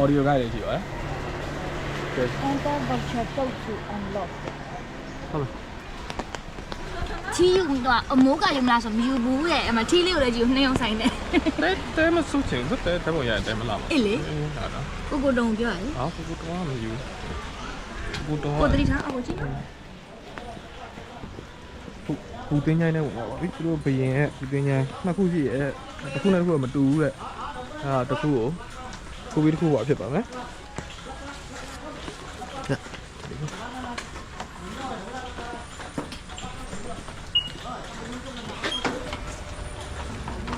audio guide တွေရှိပါတယ် Enter voucher code to unlock ဟုတ်လားချီယူတော့အမိုးကယူမလားဆိုမယူဘူးရဲ့အမထီးလေးကိုလည်းကြည့်နှိမ့်အောင်ဆိုင်တယ်တဲတဲမဆုချင်ဘူးတဲတဲပေါ်ရတဲမလာဘူးအေးလေဟာတော့ကိုကိုတုံပြောရတယ်ဟာကိုကတော့မယူကိုတော့ကိုတတိထားအော်ကြည့်ပူတင်းချိုင်းနဲ့ဝင်ပါပါပြီသူတို့ဘယင်ရဲ့ပူတင်းချိုင်းနှစ်ခုရှိရဲ့တစ်ခုနဲ့တစ်ခုကမတူဘူးတဲ့အဲတစ်ခုကို ကိုပြီးတစ်ခုပါဖြစ်ပါမယ်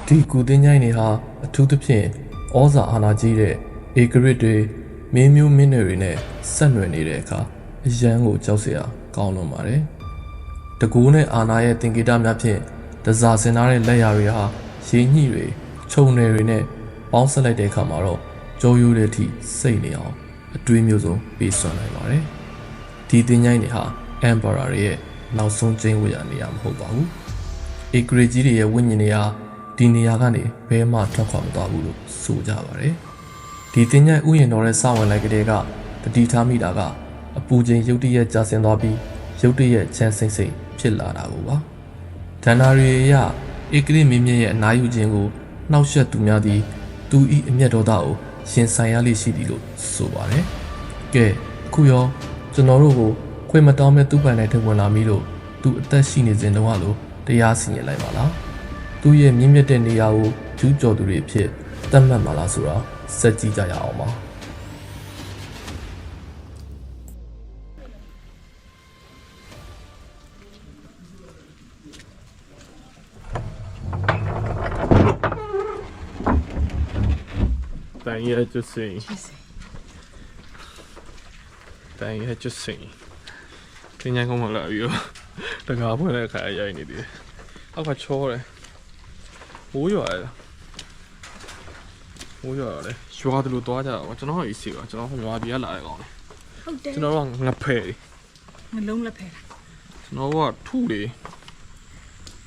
ဒီကုသင်းချိုင်းတွေဟာအထူးသဖြင့်ဩဇာအာဏာကြီးတဲ့ဧကရစ်တွေမင်းမျိုးမင်းတွေနဲ့ဆက်နွယ်နေတဲ့အခါအရန်ကိုကြောက်စရာကောင်းလွန်ပါတယ်။တကူနဲ့အာနာရဲ့သင်္ကေတများဖြင့်တစားစင်ထားတဲ့လက်ရာတွေဟာရင်းညှိတွေခြုံနယ်တွေနဲ့ပေါင်းဆက်လိုက်တဲ့အခါမှာတော့ ကြောရိုးတဲ့အထိစိတ်နေအောင်အတွေးမျိုးစုံပေးစွမ်းနိုင်ပါတယ်။ဒီသင်္ချိုင်းတွေဟာ Emperor ရဲ့နောက်ဆုံးကျင်းဝတ်ရနေရမဟုတ်ပါဘူး။ဧကရေကြီးတွေရဲ့ဝိညာဉ်တွေဟာဒီနေရာကနေဘဲမှထွက်ခွာမသွားဘူးလို့ဆိုကြပါတယ်။ဒီတင်ញိုင်ဥယျာဉ်တော်ရဲ့စဝင်လိုက်ကလေးကတတိထားမိတာကအပူချိန်ရုတ်တရက်ကျဆင်းသွားပြီးရုတ်တရက်ချမ်းစိမ့်စိမ့်ဖြစ်လာတာကိုပါ။ဒန္နာရီရဧကရေမင်းမြတ်ရဲ့အနားယူခြင်းကိုနှောက်ယှက်သူများသည်သူဤအမျက်တော်သားကို ရှင်ဆိုင်ရလိရှိသည်လို့ဆိုပါတယ်။ကဲအခုရောကျွန်တော်တို့ကိုခွေမတောင်းမဲ့သူ့ပိုင်နဲ့ထဝင်လာပြီလို့သူအသက်ရှိနေစဉ်တုန်းကလို့တရားစီရင်လိုက်ပါလားသူ့ရဲ့မြင့်မြတ်တဲ့နေရာကိုကျူးကျော်သူတွေအဖြစ်သတ်မှတ်မှာလားဆိုတာစက်ကြည့်ကြရအောင်ပါ တန်ရဲ့ကျွစင်တန်ရဲ့ကျွစင်တင်းချိုင်းကုန်းမလာပြီးတော့တကားဖွင့်တဲ့အခါရိုက်နေသေးတယ်အောက်ကချောတယ်မိုးရွာတယ်မိုးရွာတယ်ရွာတယ်လို့သွားကြတာပေါ့ကျွန်တော်ဟိုအေးစီပါကျွန်တော်ဟိုရွာပြည်ကလာတဲ့ကောင်လေဟုတ်တယ်ကျွန်တော်တို့ကငဖဲ့တွေငလုံးလက်ဖဲလားကျွန်တော်တို့ကထုတွေ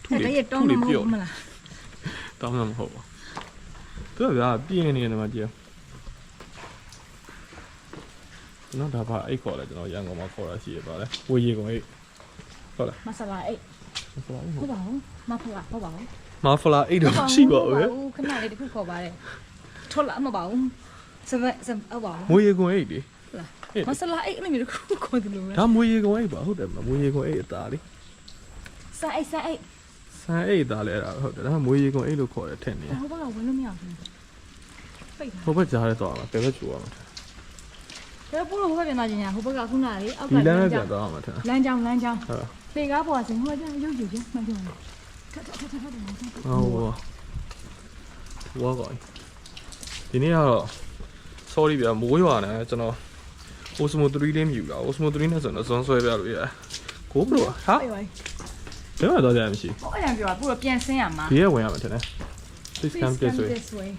ထုအဲ့တွေဒါရတောင်းထုမတွေဟုတ်ပြုတ်မလားတောင်းမှမဟုတ်ပါ သူကဗျာပြင်းနေတယ်မှာကြည့်ကျွန်တော်ဒါပါအိတ်ခေါ်လဲကျွန်တော်ရန်ကုန်မှာခေါ်တာရှိရပါလေဝေရီကုန်အိတ်ဟုတ်လားမဆလာအိတ်ဟုတ်ပါဘူးမဖလာဟုတ်ပါဘူးမာဖလာအိတ်တော့ရှိပါဦးရဲ့ခဏလေးတစ်ခုခေါ်ပါတယ်ထွက်လာမပါဘူးစပစပဟုတ်ပါဘူးမွေရီကုန်အိတ်လေမဆလာအိတ်အဲ့လိုမျိုးတစ်ခုခေါ်တယ်လို့ဒါမွေရီကုန်အိတ်ပါဟုတ်တယ်မလားမွေရီကုန်အိတ်အသားလေစာအိတ်စာအိတ် ဆန်အိတ်အသားလေအဲ့ဒါဟုတ်တယ်ဒါမွေရီကုန်အိတ်လို့ခေါ်တယ်ထင်နေဟိုဘက်ကဝင်လို့မရဘူးပိတ်တာဟိုဘက်ကြားရဲသွားမှာဘယ်ဘက်ချူရမှာဒါပို့လို့ဟိုဘက်ပြန်လာခြင်းညာဟိုဘက်ကခုနလေးအောက်ကဒီလမ်းနဲ့ပြန်သွားမှာထင်လမ်းကြောင်းလမ်းကြောင်းဟုတ်ဖေကားပေါ်စင်ဟိုကရုပ်ယူခြင်းမှန်တယ်ထထထထထဟုတ်ပါဝါကောဒီနေ့ကတော့ sorry ဗျာမိုးရွာနေကျွန်တော် Osmo 3လေးမြူတာ Osmo 3နဲ့ဆိုတော့ဇွန်ဆွဲပြလို့ရတယ်ကိုဘလို့ဟာအေးပါ ဘယ်မှာတော့ကြရမရှိဟိုအဲ့ဒါပြောတာပို့တော့ပြန်ဆင်းရမှာဒီရဲ့ဝင်ရမှာထင်တယ် Please come this way this way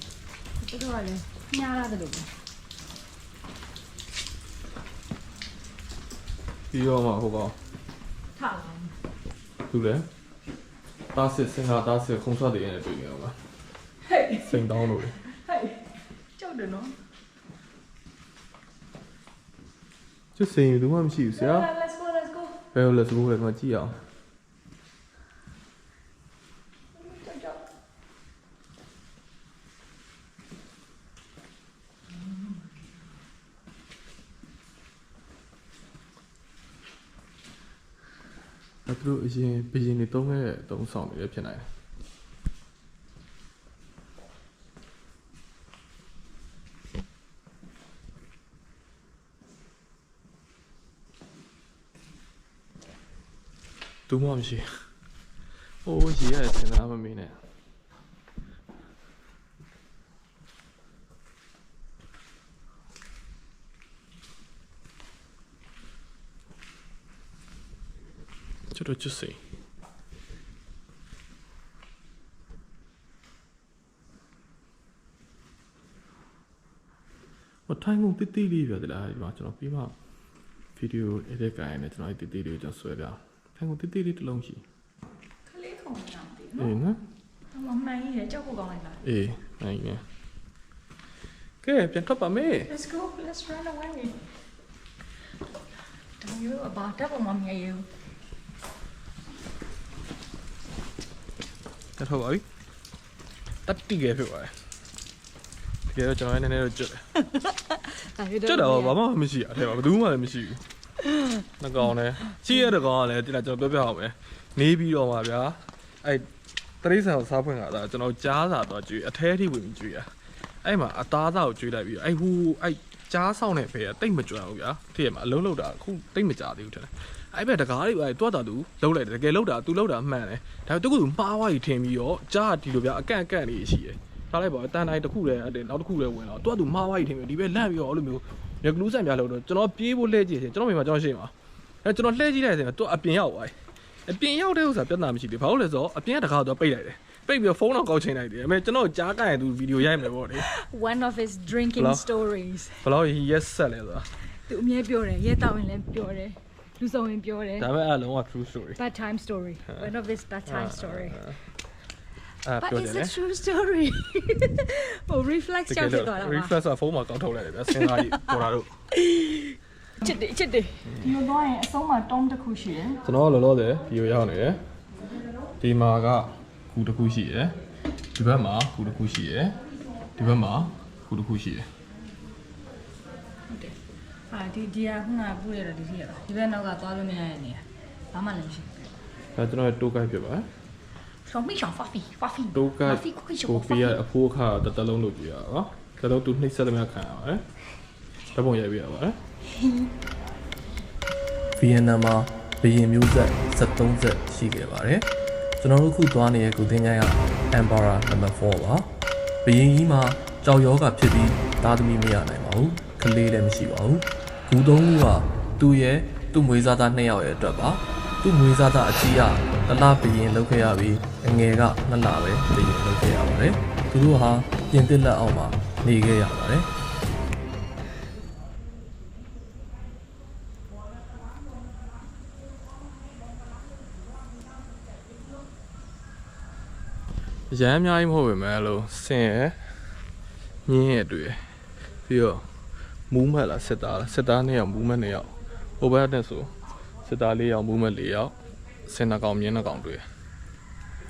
တို့ကလည်းညားရတယ်လို့ပြီးတော့မှဟိုကောင်ထားလာသူလဲတားစစ်စင်ဟာတားစစ်ခုံဆွတ်တည်ရနေတွေ့နေအောင်လားဟေးစိန်တောင်းလို့လေဟေးကြောက်တယ်နော်ကျစိန်ဘူးမှမရှိဘူးဆရာ let's go let's go ဘယ်လိုလဲသူကလည်းကြည့်အောင် တို့အရင်ဘရင်တွေတုံးခဲ့တဲ့အတုံးဆောင်တွေလည်းဖြစ်နိုင်တယ်သူမှမရှိဟိုးရေရတဲ့စင်သားမမင်းနဲ့ ကျတော့ကျစိန်ဟိုထိုင်းကုန်တိတိလေးပြတယ်လားဒီမှာကျွန်တော်ပြီးမှဗီဒီယို edit ကိုင်းနေကျွန်တော်ဒီတိတိလေးကိုကျွန်တော်ဆွဲပြအောင်ထိုင်းကုန်တိတိလေးတစ်လုံးရှိခလေးခုံနေတာမသိအေးဘူးနော်နော်အမှန်ကြီးရကြောက်ဖို့ကောင်းလိုက်တာအေးနိုင်နေဒီမှာဒီနေ့ကတော့ sorry ဗျာမိုးရွာနေကျွန်တော် Osmo 3လေးမြူတာ Osmo 3နဲ့ဆိုတော့ဇွန်ဆွဲပြလို့ရတယ်ကိုဘလို့ဟာဘယ်လိုကဲပြန်ထွက်ပါမေး Let's go let's run away တောင်ရိုးအဘာတက်ပေါ်မှာမြည်ရ တက်ထွက်ပါပြီတတ်တိကဲဖြစ်ပါတယ်တကယ်တော့ကျွန်တော်လည်းနည်းနည်းတော့ကျွတ်တယ်ကျွတ်တာဘာမှမရှိအထဲမှာဘယ်သူမှလည်းမရှိဘူးနှကောင်နဲ့ချီရတဲ့ကောင်ကလည်းတိလာကျွန်တော်ပြောပြအောင်မယ်နေပြီးတော့မှာဗျာအဲ့တရိษံကိုစားဖွင့်လာတာကျွန်တော်ကြားစာတော့ကျွေးအထဲထိဝင်ပြီးကျွေးရအဲ့မှာအသားသားကိုကျွေးလိုက်ပြီးအဲ့ဟူအဲ့ကြားဆောင်တဲ့ဖေကတိတ်မကြွဘူးဗျာတည့်ရမှာအလုံးလုံးတာအခုတိတ်မကြသေးဘူးထင်တယ် အဲ့ဘက်တကားတွေပဲတွတ်တာသူလုံးလိုက်တယ်တကယ်လုံးတာသူလုံးတာမှန်တယ်ဒါပေမဲ့တကူသူမှားသွားပြီထင်ပြီးတော့ကြားဒီလိုဗျာအကန့်အကန့်လေးရှိတယ်ထားလိုက်ပါတန်တိုင်းတစ်ခုလည်းအဲ့နောက်တစ်ခုလည်းဝင်တော့တွတ်သူမှားသွားပြီထင်ပြီးဒီဘက်လန့်ပြီးတော့အဲ့လိုမျိုးရကလူးဆန်ပြလို့တော့ကျွန်တော်ပြေးဖို့လှည့်ကြည့်တယ်ကျွန်တော်မိမကျွန်တော်ရှိမှာအဲကျွန်တော်လှည့်ကြည့်လိုက်တယ်သူအပြင်ရောက်သွားအပြင်ရောက်တဲ့ဥစ္စာပြဿနာမရှိဘူးဘာလို့လဲဆိုတော့အပြင်ကတကားတော့ပိတ်လိုက်တယ်ပိတ်ပြီးတော့ဖုန်းတော့ကောက်ချိန်လိုက်တယ်အဲမဲ့ကျွန်တော်ကြားကရင်သူဗီဒီယိုရိုက်မယ်ပေါ့လေ one of his drinking Hello? stories ဘယ်လောက် yes ဆက်လဲဆိုတာသူအမြဲပြောတယ်ရဲတောက်ရင်လည်းပြောတယ် လူဆောင်ရင်ပြောတယ်ဒါပေမဲ့အဲ့လုံးဝ true story bad time story one of his bad time story အဲ့ but ပြော it's တယ် a လေ true story ဟို reflex ကြောင့်ဖြစ်သွားတာပါ refresh ဖုန်းမှာကောက်ထုတ်လိုက်တယ်ဗျစဉ်းစားကြည့်ပေါ်လာတော့ချစ်တယ်ချစ်တယ်ဒီလိုသွားရင်အဆုံးမှာ tom တစ်ခုရှိတယ်ကျွန်တော်ကလောလောဆယ်ဗီဒီယိုရောက်နေတယ်ဒီမှာကခုတစ်ခုရှိရယ်ဒီဘက်မှာခုတစ်ခုရှိရယ်ဒီဘက်မှာခုတစ်ခုရှိရယ်ဟုတ်တယ် ဟာဒီဒီကခုနကပူရတော့ဒီဖြစ်ရပါဒီဘက်နောက်ကသွားလို့မရတဲ့နေရာဘာမှလည်းမရှိဘူးဒါကျွန်တော်တိုးကိုက်ဖြစ်ပါဆောင်မိဆောင်ဖာဖီဖာဖီတိုးကိုက်ကိုပီရအဖိုးခါတတလုံးလို့ပြရပါတလုံးသူနှိမ့်ဆက်လည်းမခံရပါတယ်ဓာတ်ပုံရိုက်ပြရပါတယ်ဗီယက်နမ်မှာဘီရင်မျိုးဆက်73ဆက်ရှိခဲ့ပါတယ်ကျွန်တော်တို့ခုသွားနေတဲ့ကုသင်းကြီးကအမ်ဘာရာနံပါတ်4ပါဘရင်ကြီးမှာကြောက်ရောဂါဖြစ်ပြီးသားသမီးမရနိုင်ပါဘူးကလေးလည်းမရှိပါဘူး ဂူသုံးခုကသူ့ရဲ့သူ့မွေးစားသားနှစ်ယောက်ရဲ့အတွက်ပါသူ့မွေးစားသားအကြီးကတလဘုရင်လုပ်ခဲ့ရပြီးအငယ်ကနှစ်လပဲဘုရင်လုပ်ခဲ့ရပါတယ်သူတို့ဟာပြင်သစ်လက်အောက်မှာနေခဲ့ရပါတယ်ရမ်းအများကြီးမဟုတ်ပဲမဲ့လို့ဆင်ရယ်ညင်းရယ်တွေ့ရယ်ပြီးတော့ မူးမက်လားစစ်သားလားစစ်သားနှစ်ယောက်မူးမက်နှစ်ယောက်ဟိုဘက်နဲ့ဆိုစစ်သားလေးယောက်မူးမက်လေးယောက်စင်နှကောင်မြင်းနှကောင်တွေ့ရယ်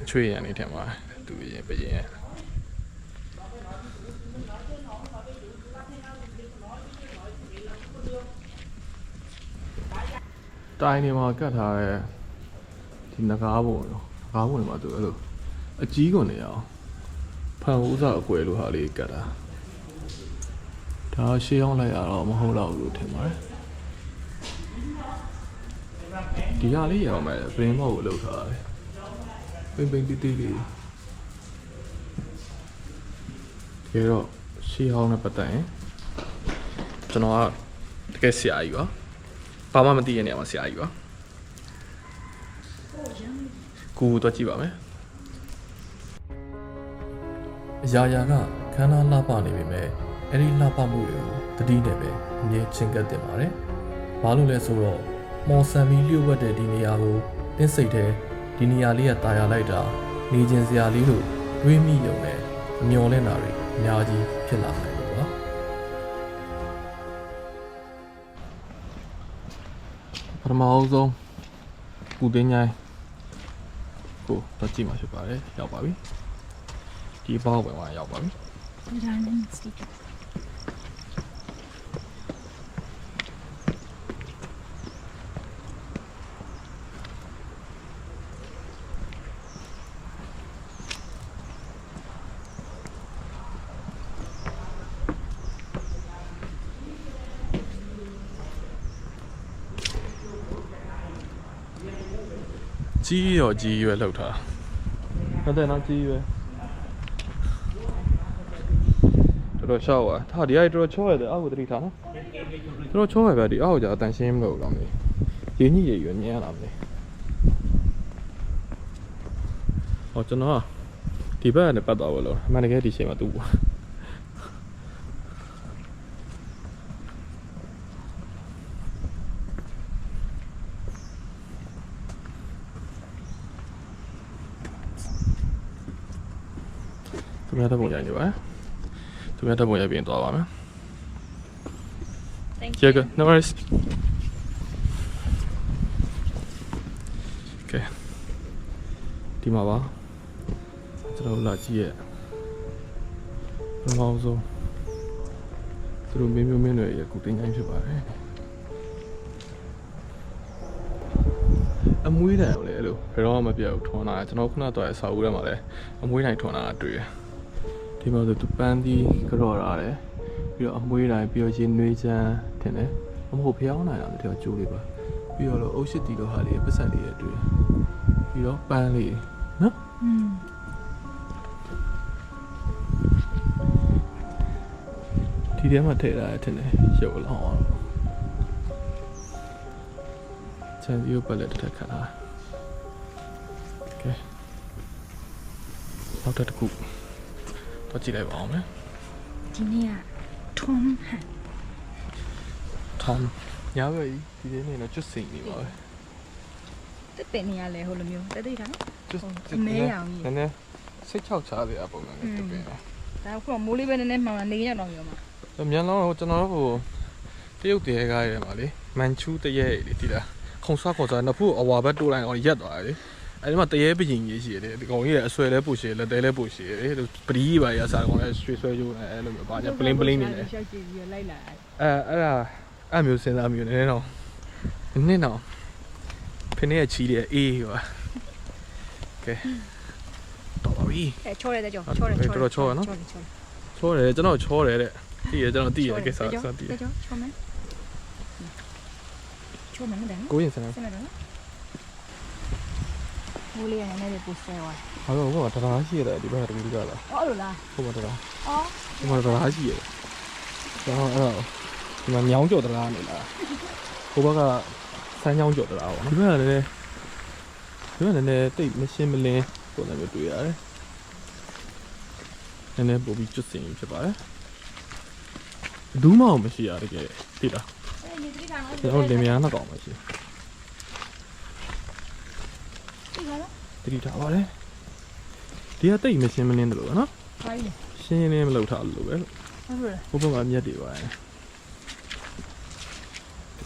ချွေရန်နေထင်ပါတယ်သူရင်ပရင်ရယ်တိုင်းနေမှာကတ်ထားတဲ့ဒီနဂါးပုံရောနဂါးပုံတွေမှာသူအဲ့လိုအကြီးကုန်နေအောင်ဖန်ဦးစားအကွယ်လို့ဟာလေးကတ်တာ ဒါရှေးအောင်လိုက်ရတော့မဟုတ်တော့ဘူးလို့ထင်ပါတယ်ဒီဟာလေးရအောင်မယ်ပရင်မောက်ကိုလောက်ထားတယ်ပိမ့်ပိမ့်တီးတီးလေးတကယ်တော့ရှေးအောင်နဲ့ပတ်သက်ရင်ကျွန်တော်ကတကယ်ဆရာကြီးပါဘာမှမသိတဲ့နေရာမှာဆရာကြီးပါကိုကိုတော့ကြည့်ပါမယ်အရာရာကခန္ဓာလှပနေပေမဲ့ အဲ့ဒီလှပမှုတွေကိုတတိနဲ့ပဲအမြဲချင်းကပ်တင်ပါတယ်။ဘာလို့လဲဆိုတော့မော်ဆန်မီလျှို့ဝှက်တဲ့ဒီနေရာကိုတင်းစိတ်တဲ့ဒီနေရာလေးကတာယာလိုက်တာနေခြင်းစရာလေးလို့တွေးမိရုံနဲ့အမျော်လင့်တာတွေအများကြီးဖြစ်လာနိုင်လို့ပါပထမအောင်ဆုံးကုတင်းញိုင်းကိုတော့ကြည့်မှာဖြစ်ပါတယ်ရောက်ပါပြီဒီဘောက်ပဲမှာရောက်ပါပြီ Diamond sticker ကြီး ရောကြီးရွယ်လောက်တာဟုတ်တယ်နော်ကြီးရွယ်တော်တော်ရှောက်ပါဟာဒီအိုက်တော်တော်ချောရတယ်အောက်ကိုတတိထားနော်တော်တော်ချောရပဲဒီအောက်ကိုကြာအတန်ရှင်းမလို့တော့မသိရင်းကြီးရရွယ်ညံ့လာမသိဟောကျွန်တော်ဒီဘက်ကနေပတ်သွားပါလို့အမှန်တကယ်ဒီချိန်မှာတူပါ များတော့ပုံကြိုင်နေပါသူများတက်ပုံရိုက်ပြင်သွားပါမယ် Thank Yeah, good. No worries. Okay. ဒီမှာပါကျွန်တော်တို့လာကြည့်ရဲ့ပထမဆုံးသူတို့မင်းမျိုးမင်းတွေရဲ့ကုတင်ချိုင်းဖြစ်ပါတယ်အမွေးတိုင်ကိုလည်းအဲ့လိုဘယ်တော့မှမပြတ်ဘူးထွန်းလာကျွန်တော်ခုနတော့အစာဦးထဲမှာလည်းအမွေးတိုင်ထွန်းလာတာတွေ့တယ် ဒီမှာဆိုသူပန်းသီးကြော်ရတယ်ပြီးတော့အမွေးတိုင်ပြီးတော့ရင်နွေးချမ်းထင်တယ်အမဟုတ်ဖျောင်းနိုင်တာလည်းတော့ကျိုးလေးပါပြီးတော့လို့အုတ်ရှိတီလိုဟာလေးပတ်ဆက်လေးတွေတွေ့တယ်ပြီးတော့ပန်းလေးနော် อืม ဒီထဲမှာထည့်ထားတယ်ထင်တယ်ရုပ်လောင်းအောင်ချန်စီကိုပတ်လက်တစ်ထပ်ခတ်ထားโอเคနောက်တစ်ခု တော့ကြည့်လိုက်ပါအောင်မယ်ဒီနေ့ကထွန်းဟန် Tom ညာပဲဒီနေ့နေတော့ကျွတ်စိန်နေပါပဲတက်တင်နေရလဲဟိုလိုမျိုးတက်တိထားနော်ကျွတ်အမဲရောင်ကြီးနည်းနည်းစိတ်ချောက်ချားတဲ့အပုံစံနဲ့တက်ပြင်တယ်ဒါခုမိုးလေးပဲနည်းနည်းမှောင်နေရတော့မျိုးမှာမြန်လောင်းတော့ကျွန်တော်တို့ဟိုတရုတ်တရေကားရဲမှာလေမန်ချူတရေလေဒီလားခုံဆွားခေါ်စားနှစ်ဖူအဝါဘက်တိုးလိုက်အောင်ရက်သွားတယ်လေ အဲဒီမှာတရေပရင်ကြီးရှိတယ်ဒီကောင်ကြီးရဲ့အဆွဲလဲပူရှိလက်တဲလဲပူရှိတယ်လေပရီးပါရစားကောင်လဲရွှေဆွဲကျိုးနေအဲ့လိုမျိုးပါညာပလင်းပလင်းနေတယ်ရှောက်ကြည့်ပြီးလိုက်လာအဲအဲ့ဒါအဲ့မျိုးစဉ်းစားမျိုးနည်းနည်းတော့နည်းတော့ဖင်းရဲ့ချီးတယ်အေးဟိုကဲတော်ပါပြီအဲချောတယ်တဲ့ကြောဟုတ်ချောတယ်တော်တော်ချောတယ်နော်ချောတယ်ချောတယ်ချောတယ်ကျွန်တော်ချောတယ်တဲ့တည်ရကျွန်တော်တည်ရကိစ္စစတည်ရတဲ့ကြောချောမယ်ချောမယ်တဲ့နော်ကိုရင်စမ်းစနေတော့နော် မိုးလေးရနေနေပူဆဲသွားဟာတော့ဟိုကတရားရှိရတယ်ဒီဘက်ကတမီးကလားအော်လို့လားဟိုမှာတရားအော်ဟိုမှာတရားရှိရတယ်ကျွန်တော်အဲ့တော့ဒီမှာညောင်းကြော်တရားနေလားဟိုဘက်ကစမ်းညောင်းကြော်တရားပေါ့နော်ဒီဘက်ကလည်းဒီဘက်ကလည်းတိတ်မရှင်းမလင်းပုံစံမျိုးတွေ့ရတယ်နည်းနည်းပို့ပြီးကျွတ်စင်ဖြစ်ပါတယ်ဘူးမအောင်မရှိရတကယ်သိလားအဲဒီတိထားနော်ကျွန်တော်လင်မယားနှစ်ကောင်မရှိဒီကလား တတိထားပါတယ်ဒီကတိတ်မရှင်းမလင်းတယ်လို့နော်ဘာကြီးရှင်းလင်းမလုပ်ထားလို့ပဲဟုတ်လို့ဘုဘကမြက်တွေပါရဲ့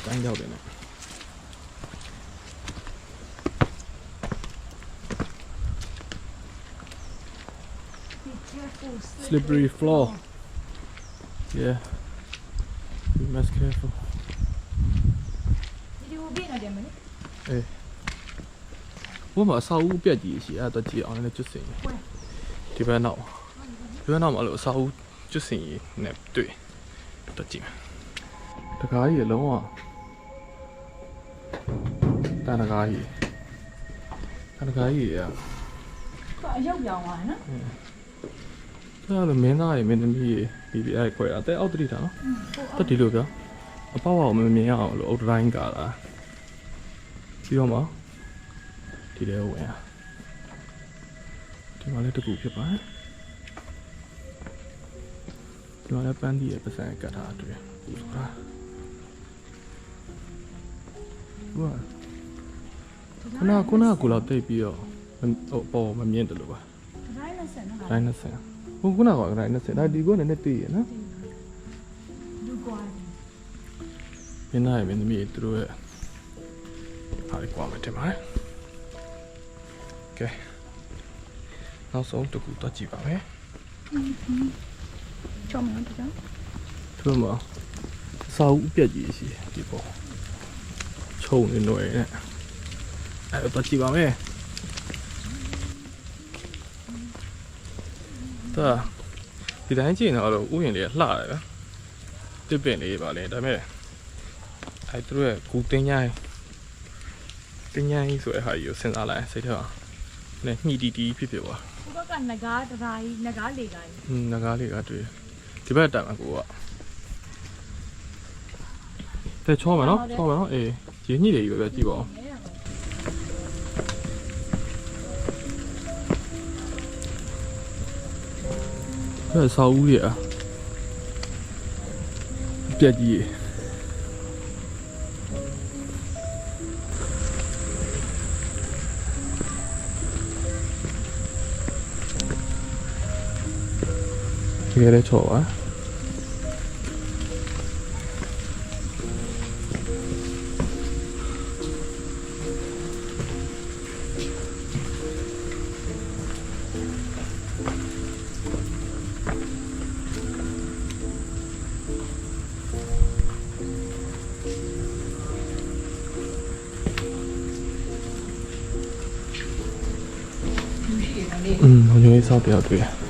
တိုင်းရောက်တယ်နဲ့ slippery floor yeah be must careful ဒီလိုပြနေတယ်မင်း ဘုမအစာအုပ်ပြက်ကြီးရှိအဲ့တော့ကြည့်အောင်လည်းကျွတ်စင်ဒီဘက်နောက်ဒီဘက်နောက်မှာလို့အစာအုပ်ကျွတ်စင်နဲ့တွေ့တော့ကြည့်မယ်တကားကြီးလုံးဝတန်တကားကြီးတန်တကားကြီးอ่ะအရောက်ပြောင်းသွားတယ်နော်အဲ့လိုမင်းသားရေမင်းသမီးရေဒီဒီအဲ့ခွဲတာတဲ့အောက်တတိတာနော်တက်ဒီလိုပြောအပေါက်အောင်မမြင်အောင်လို့အုတ်တိုင်းကာတာပြီးတော့မှ ဒီထဲဝင်ရဒီမှာလည်းတကူဖြစ်ပါတယ်ဒီမှာလည်းပန်းဒီရဲ့ပတ်စံကတ်ထားတွေ့ပူဆိုတာဝါခုနကခုနကကိုလောက်တိတ်ပြီးတော့ဟိုပေါ်မမြင်တယ်လို့ပါတိုင်းနဲ့ဆက်နော်တိုင်းနဲ့ဆန်ဟိုခုနကတိုင်းနဲ့ဆန်ဒါဒီကိုလည်းနည်းတည်ရနော်လူကွာမင်းသားရဲ့မင်းသမီးသူတို့ရဲ့ဟာဒီကွာမတင်ပါနဲ့ ကဲနောက်ဆုံးတစ်ခုတော့ကြည့်ပါမယ်ချောမယ်နော်ကြောသူတို့မှာစာအုပ်ပြက်ကြီးရှိတယ်ဒီပေါ်ချုံနေလွယ်နဲ့အဲ့တော့ကြည့်ပါမယ်ဒါဒီတိုင်းကြည့်နေတော့ဥယျာဉ်လေးလှတယ်ဗျတစ်ပင်လေးပါလေဒါပေမဲ့အဲ့သူတို့ရဲ့ဂူတင်းញိုင်းတင်းញိုင်းဆိုတဲ့ဟာကြီးကိုစဉ်းစားလိုက်စိတ်ထဲမှာ နဲ့ညှိတီတီဖြစ်ဖြစ်သွားဟိုဘက်ကငကားတရာကြီးငကားလေကားကြီးอืมငကားလေးကတွေ့ဒီဘက်တက်မှာကိုကတဲ့ချောမယ်နော်ချောမယ်နော်အေးရင်းညှိတယ်ကြီးပဲကြည့်ပါဦးဘယ်ဆောက်ဦးရအ တကယ်လည်းချော်ပါ嗯，我觉得烧比较对。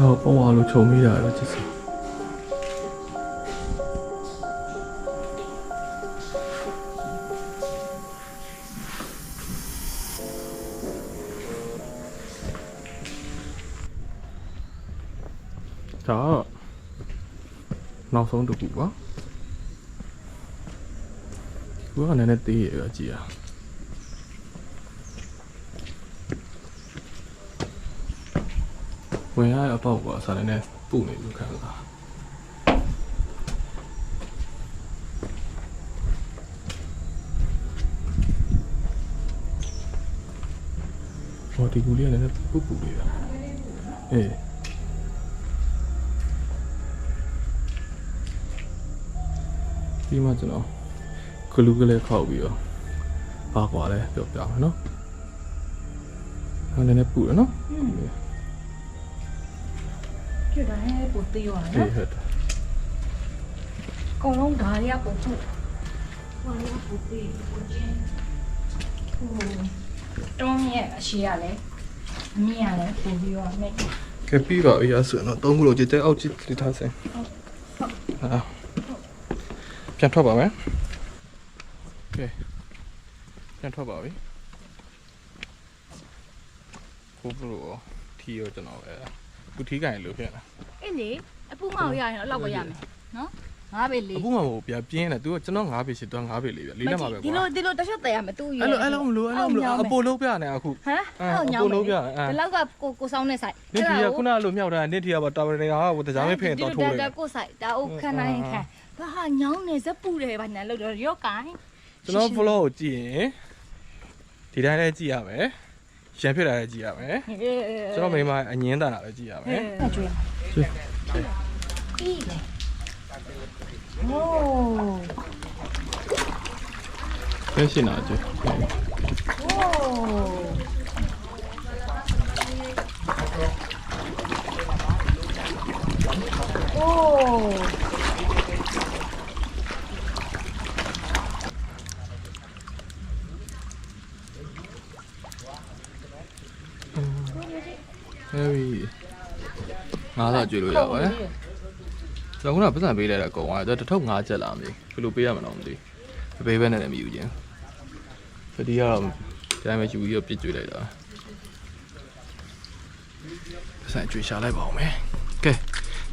တော့ပေါ်ဝါလို့ခြုံမိတာတော့ချစ်စဒါကနောက်ဆုံးတစ်ခုပါဒီကနည်းနည်းသေးရကြည့်ရ ဝင်ရတဲ့အပေါက်ကစားနေနဲ့ပူနေလို့ခံစားဟောဒီကူလေးကလည်းနည်းနည်းပူပူလေးပါအေးဒီမှာကျွန်တော်ဂလူးကလေးခောက်ပြီးတော့ပါကွာလဲပြောပြမယ်နော်အဲ့နည်းနည်းပူရနော် ပြတာဟဲ့ပိုသေးရောအေးနော်ဟုတ်တယ်အကုန်လုံးဓာရီကပိုပုဟိုလေးကပိုသေးပိုချင်းဟိုတွန်းရဲ့အရှိရလဲအမြင့်ရလဲပိုပြီးတော့မိတ်ကဲပြီးပါပြီအဆိုတော့သုံးခုလို့ကြည့်တဲ့အောက်ကြည့်တိထားစင်ဟာပြန်ထွက်ပါမယ်ကဲပြန်ထွက်ပါပြီကိုဘလိုထီရောကျွန်တော် ပဲခုထီးကင်လို့ဖြစ်လာအေးလေအပူမောက်ရရင်တော့လောက်ပဲရမယ်နော်ငါးပဲလေးအခုမှမဟုတ်ပြပြင်းတယ်သူကကျွန်တော်9ပေရှိသူက9ပေလေးပြလေးလက်မှာပဲဒီကွာလိုဒီလိုတစ်ချက်တည်းရမယ်သူ့ရွအဲ့လိုအဲ့လိုမလို့အဲ့လိုမလို့အပိုလုံးပြနေအခုဟမ်အဲ့ညောင်းမယ်ဒီလောက်ကကိုကိုဆောင်နေဆိုင်နင်ထီကခုနကလိုမြောက်တာနင်ထီကပါတာဝန်နေတာဟိုတရားမဖင်တော့ထိုးတယ်ဒါကိုဆိုင်ဒါအိုခဏနိုင်ခံဘာဟာညောင်းနေဇက်ပူတယ်ဘာညာလို့တော့ရော့ကိုင်းကျွန်တော် flow ကိုကြည့်ရင်ဒီတိုင်းလည်းကြည့်ရမယ် ရန်ဖြစ်တာလည်းကြည့်ရမယ်ကျွန်တော်မိမအငင်းတန်တာလည်းကြည့်ရမယ် ကျွေး ကျွေး ပြီးလေโอ้ ဖဲရှင်တာကျွေး โอ้โอ้ ဟဲ့ပြီငါးသာကျွေးလို့ရပါတယ်ကျွန်တော်ကပတ်စံပေးလိုက်တာကုန်သွားတယ်တစ်ထုပ်၅ချက်လာမသိဘယ်လိုပေးရမလဲမသိမပေးဘဲနဲ့လည်းမယူခြင်းဆိုဒီကတော့ဒီတိုင်းပဲယူပြီးတော့ပြစ်ကျွေးလိုက်တာပတ်စံကျွေးရှာလိုက်ပါဦးမယ်ကဲ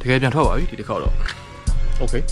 တကယ်ပြန်ထွက်ပါပြီဒီတစ်ခေါက်တော့ Okay